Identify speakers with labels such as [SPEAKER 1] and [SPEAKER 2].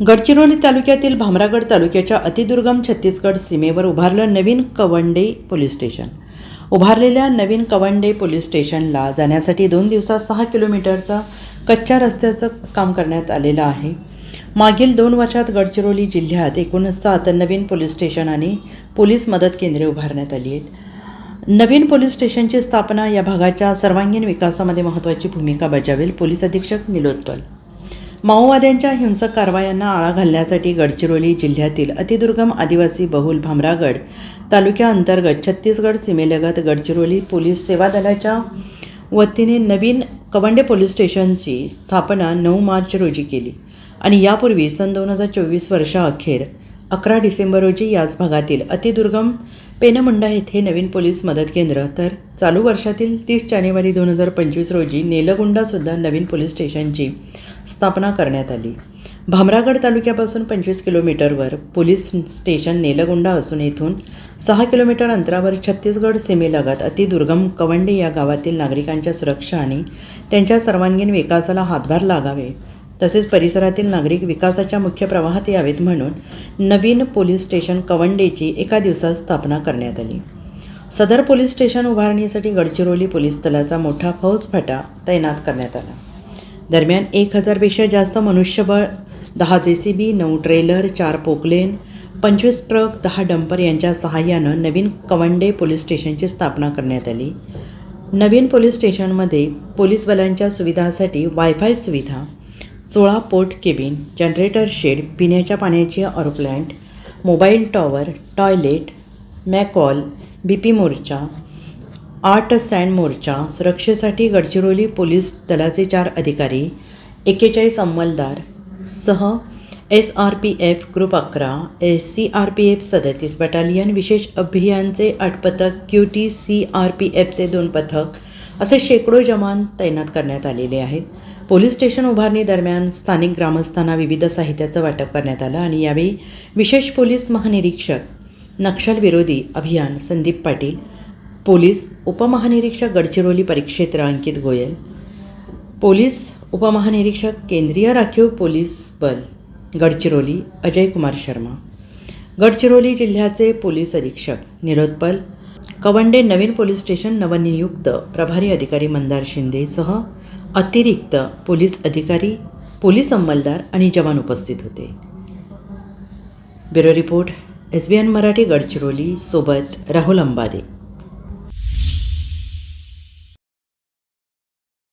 [SPEAKER 1] गडचिरोली तालुक्यातील भामरागड तालुक्याच्या अतिदुर्गम छत्तीसगड सीमेवर उभारलं नवीन कवंडे पोलीस स्टेशन. उभारलेल्या नवीन कवंडे पोलीस स्टेशनला जाण्यासाठी दोन दिवसात सहा किलोमीटरचा कच्च्या रस्त्याचं काम करण्यात आलेलं आहे. मागील दोन वर्षात गडचिरोली जिल्ह्यात एकूण सात नवीन पोलीस स्टेशन आणि पोलीस मदत केंद्रे उभारण्यात आली आहेत. नवीन पोलीस स्टेशनची स्थापना या भागाच्या सर्वांगीण विकासामध्ये महत्त्वाची भूमिका बजावेल पोलीस अधीक्षक निलोत्पल माओवाद्यांच्या हिंसक कारवायांना आळा घालण्यासाठी गडचिरोली जिल्ह्यातील अतिदुर्गम आदिवासी बहुल भामरागड तालुक्याअंतर्गत छत्तीसगड सीमेलगत गडचिरोली पोलीस सेवा दलाच्या वतीने नवीन कवंडे पोलीस स्टेशनची स्थापना नऊ मार्च रोजी केली आणि यापूर्वी सन दोन हजार चोवीस वर्षाअखेर अकरा डिसेंबर रोजी याच भागातील अतिदुर्गम पेनमुंडा येथे नवीन पोलीस मदत केंद्र तर चालू वर्षातील तीस जानेवारी दोन हजार पंचवीस रोजी नेलगुंडासुद्धा नवीन पोलीस स्टेशनची स्थापना करण्यात आली. भामरागड तालुक्यापासून पंचवीस किलोमीटरवर पोलीस स्टेशन नेलगुंडा असून येथून सहा किलोमीटर अंतरावर छत्तीसगड सीमेलगत अतिदुर्गम कवंडे या गावातील नागरिकांच्या सुरक्षा आणि त्यांच्या सर्वांगीण विकासाला हातभार लागावे तसेच परिसरातील नागरिक विकासाच्या मुख्य प्रवाहात यावेत म्हणून नवीन पोलीस स्टेशन कवंडेची एका दिवसात स्थापना करण्यात आली. सदर पोलीस स्टेशन उभारणीसाठी गडचिरोली पोलीस दलाचा मोठा फौजफाटा तैनात करण्यात आला. दरम्यान एक हजारपेक्षा जास्त मनुष्यबळ दहा जे सी बी नऊ ट्रेलर चार पोकलेन पंचवीस ट्रक दहा डंपर यांच्या सहाय्यानं नवीन कवंडे पोलीस स्टेशनची स्थापना करण्यात आली. नवीन पोलीस स्टेशनमध्ये पोलीस बलांच्या सुविधासाठी वायफाय सुविधा सोळा पोर्ट केबिन जनरेटर शेड पिण्याच्या पाण्याची ऑर मोबाईल टॉवर टॉयलेट मॅकॉल बी पी मोर्चा आठ सँड मोर्चा सुरक्षेसाठी गडचिरोली पोलीस दलाचे चार अधिकारी एक्केचाळीस अंमलदार सह S R P F group अकरा S C R P F सदतीस बटालियन विशेष अभियानचे आठ पथक Q T C R P एफचे दोन पथक असे शेकडो जवान तैनात करण्यात आलेले आहेत. पोलीस स्टेशन उभारणी दरम्यान स्थानिक ग्रामस्थांना विविध साहित्याचं वाटप करण्यात आलं आणि यावेळी विशेष पोलीस महानिरीक्षक नक्षलविरोधी अभियान संदीप पाटील पोलीस उपमहानिरीक्षक गडचिरोली परिक्षेत्र अंकित गोयल पोलीस उपमहानिरीक्षक केंद्रीय राखीव पोलीस बल गडचिरोली अजय कुमार शर्मा गडचिरोली जिल्ह्याचे पोलीस अधीक्षक निरोत्पल कवंडे नवीन पोलीस स्टेशन नवनियुक्त प्रभारी अधिकारी मंदार शिंदेसह अतिरिक्त पोलीस अधिकारी पोलीस अंमलदार आणि जवान उपस्थित होते. Bureau report S B N Marathi Gadchiroli सोबत राहुल अंबादे.